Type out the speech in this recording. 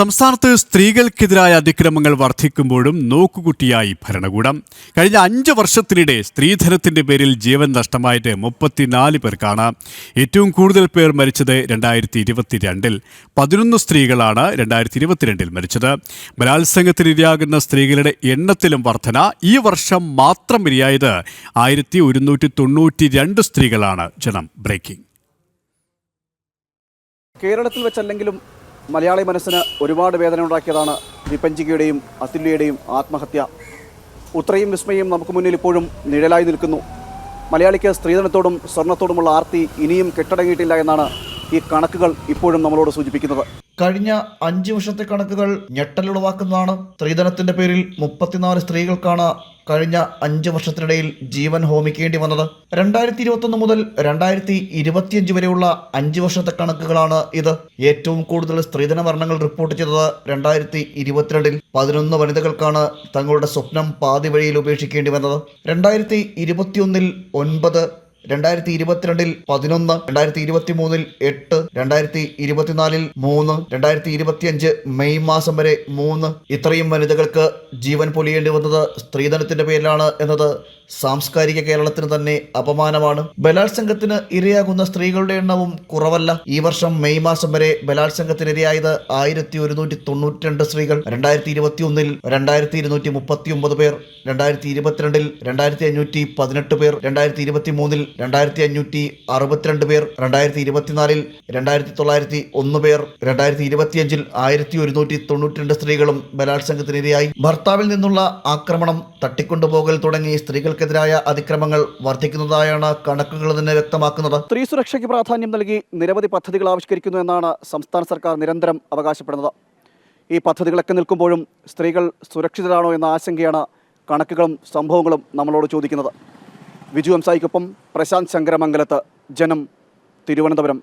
സംസ്ഥാനത്ത് സ്ത്രീകൾക്കെതിരായ അതിക്രമങ്ങൾ വർദ്ധിക്കുമ്പോഴും നോക്കുകുട്ടിയായി ഭരണകൂടം. കഴിഞ്ഞ അഞ്ച് വർഷത്തിനിടെ സ്ത്രീധനത്തിന്റെ പേരിൽ ജീവൻ നഷ്ടമായിട്ട് മുപ്പത്തിനാല് പേർക്കാണ്. ഏറ്റവും കൂടുതൽ പേർ മരിച്ചത് രണ്ടായിരത്തി ഇരുപത്തിരണ്ടിൽ പതിനൊന്ന് സ്ത്രീകളാണ് രണ്ടായിരത്തി ഇരുപത്തിരണ്ടിൽ മരിച്ചത്. ബലാത്സംഗത്തിനിരയാകുന്ന സ്ത്രീകളുടെ എണ്ണത്തിലും വർധന ഈ വർഷം മാത്രം ഇരയായത് ആയിരത്തി ഒരുന്നൂറ്റി തൊണ്ണൂറ്റി രണ്ട് സ്ത്രീകളാണ്. ജനം ബ്രേക്കിംഗ്. കേരളത്തിൽ വെച്ചല്ലെങ്കിലും മലയാളി മനസ്സിന് ഒരുപാട് വേദന ഉണ്ടാക്കിയതാണ് വിപഞ്ചികയുടെയും അതുല്യയുടെയും ആത്മഹത്യ. ഉത്രയും വിസ്മയും നമുക്ക് മുന്നിൽ ഇപ്പോഴും നിഴലായി നിൽക്കുന്നു. മലയാളിക്ക് സ്ത്രീധനത്തോടും സ്വർണത്തോടുമുള്ള ആർത്തി ഇനിയും കെട്ടടങ്ങിയിട്ടില്ല എന്നാണ് ഈ കണക്കുകൾ ഇപ്പോഴും നമ്മളോട് സൂചിപ്പിക്കുന്നത്. കഴിഞ്ഞ അഞ്ച് വർഷത്തെ കണക്കുകൾ ഞെട്ടലുളവാക്കുന്നതാണ്. സ്ത്രീധനത്തിന്റെ പേരിൽ മുപ്പത്തിനാല് സ്ത്രീകൾക്കാണ് കഴിഞ്ഞ അഞ്ച് വർഷത്തിനിടയിൽ ജീവൻ ഹോമിക്കേണ്ടി വന്നത്. രണ്ടായിരത്തി ഇരുപത്തൊന്ന് മുതൽ രണ്ടായിരത്തി ഇരുപത്തിയഞ്ച് വരെയുള്ള അഞ്ച് വർഷത്തെ കണക്കുകളാണ് ഇത്. ഏറ്റവും കൂടുതൽ സ്ത്രീധന മരണങ്ങൾ റിപ്പോർട്ട് ചെയ്തത് രണ്ടായിരത്തി ഇരുപത്തിരണ്ടിൽ പതിനൊന്ന് വനിതകൾക്കാണ് തങ്ങളുടെ സ്വപ്നം പാതി വഴിയിൽ ഉപേക്ഷിക്കേണ്ടി വന്നത്. രണ്ടായിരത്തി ഇരുപത്തിയൊന്നിൽ ഒൻപത് രണ്ടായിരത്തി ഇരുപത്തിരണ്ടിൽ പതിനൊന്ന് രണ്ടായിരത്തി ഇരുപത്തി മൂന്നിൽ എട്ട് രണ്ടായിരത്തി ഇരുപത്തിനാലിൽ മൂന്ന് രണ്ടായിരത്തി ഇരുപത്തിയഞ്ച് മെയ് മാസം വരെ മൂന്ന്. ഇത്രയും വനിതകൾക്ക് ജീവൻ പൊലിയേണ്ടി വന്നത് സ്ത്രീധനത്തിന്റെ പേരിലാണ് എന്നത് സാംസ്കാരിക കേരളത്തിന് തന്നെ അപമാനമാണ്. ബലാത്സംഗത്തിന് ഇരയാകുന്ന സ്ത്രീകളുടെ എണ്ണവും കുറവല്ല. ഈ വർഷം മെയ് മാസം വരെ ബലാത്സംഗത്തിന് ഇരയായത് ആയിരത്തി ഒരുന്നൂറ്റി തൊണ്ണൂറ്റി രണ്ട് സ്ത്രീകൾ. രണ്ടായിരത്തി ഇരുപത്തി ഒന്നിൽ രണ്ടായിരത്തി ഇരുന്നൂറ്റി മുപ്പത്തി ഒമ്പത് പേർ. രണ്ടായിരത്തി ഇരുപത്തിരണ്ടിൽ രണ്ടായിരത്തി അഞ്ഞൂറ്റി പതിനെട്ട് പേർ. രണ്ടായിരത്തി ഇരുപത്തി മൂന്നിൽ രണ്ടായിരത്തി അഞ്ഞൂറ്റി അറുപത്തിരണ്ട് പേർ രണ്ടായിരത്തി ഇരുപത്തിനാലിൽ രണ്ടായിരത്തി തൊള്ളായിരത്തി ഒന്ന് പേർ രണ്ടായിരത്തി ഇരുപത്തിയഞ്ചിൽ ആയിരത്തി ഒരുന്നൂറ്റി തൊണ്ണൂറ്റി രണ്ട് സ്ത്രീകളും ബലാത്സംഗത്തിനിരയായി. ഭർത്താവിൽ നിന്നുള്ള ആക്രമണം തട്ടിക്കൊണ്ടുപോകൽ തുടങ്ങി സ്ത്രീകൾക്കെതിരായ അതിക്രമങ്ങൾ വർദ്ധിക്കുന്നതായാണ് കണക്കുകൾ തന്നെ വ്യക്തമാക്കുന്നത്. സ്ത്രീ സുരക്ഷയ്ക്ക് പ്രാധാന്യം നൽകി നിരവധി പദ്ധതികൾ ആവിഷ്കരിക്കുന്നു എന്നാണ് സംസ്ഥാന സർക്കാർ നിരന്തരം അവകാശപ്പെടുന്നത്. ഈ പദ്ധതികളൊക്കെ നിൽക്കുമ്പോഴും സ്ത്രീകൾ സുരക്ഷിതരാണോ എന്ന ആശങ്കയാണ് കണക്കുകളും സംഭവങ്ങളും നമ്മളോട് ചോദിക്കുന്നത്. വിജു എംസായിക്കൊപ്പം പ്രശാന്ത് ശങ്കരമംഗലത്ത് ജനം തിരുവനന്തപുരം